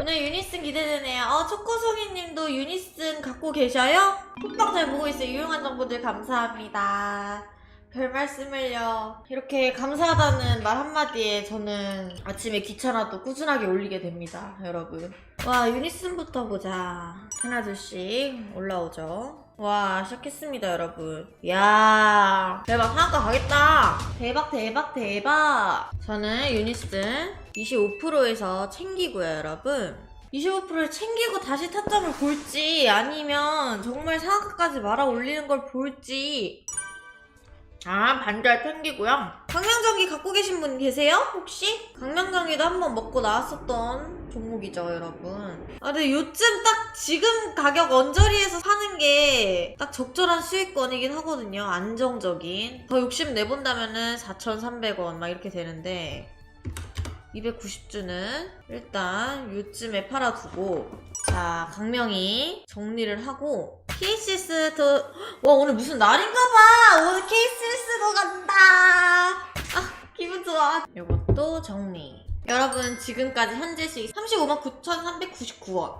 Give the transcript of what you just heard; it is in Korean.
오늘 유니슨 기대되네요. 어, 초코송이님도 유니슨 갖고 계셔요? 톡방 잘 보고 있어요. 유용한 정보들 감사합니다. 별 말씀을요. 이렇게 감사하다는 말 한마디에 저는 아침에 귀찮아도 꾸준하게 올리게 됩니다, 여러분. 와, 유니슨부터 보자. 하나, 둘씩 올라오죠. 와, 시작했습니다, 여러분. 야 대박, 상한가 가겠다. 대박, 대박, 대박. 저는 유니슨 25%에서 챙기고요, 여러분. 25%를 챙기고 다시 타점을 볼지, 아니면 정말 상한가까지 말아 올리는 걸 볼지, 아, 반절 챙기고요. 강명정기 갖고 계신 분 계세요? 혹시? 강명정기도 한번 먹고 나왔었던 종목이죠, 여러분. 아, 근데 요즘 딱 지금 가격 언저리에서 사는 게 딱 적절한 수익권이긴 하거든요. 안정적인. 더 욕심 내본다면은 4,300원 막 이렇게 되는데 290주는 일단 요쯤에 팔아두고 자, 강명이 정리를 하고 KCS도 와 오늘 무슨 날인가봐 오늘 KCS도 간다 아 기분 좋아 요것도 정리 여러분 지금까지 현재 수익 35만 9,399원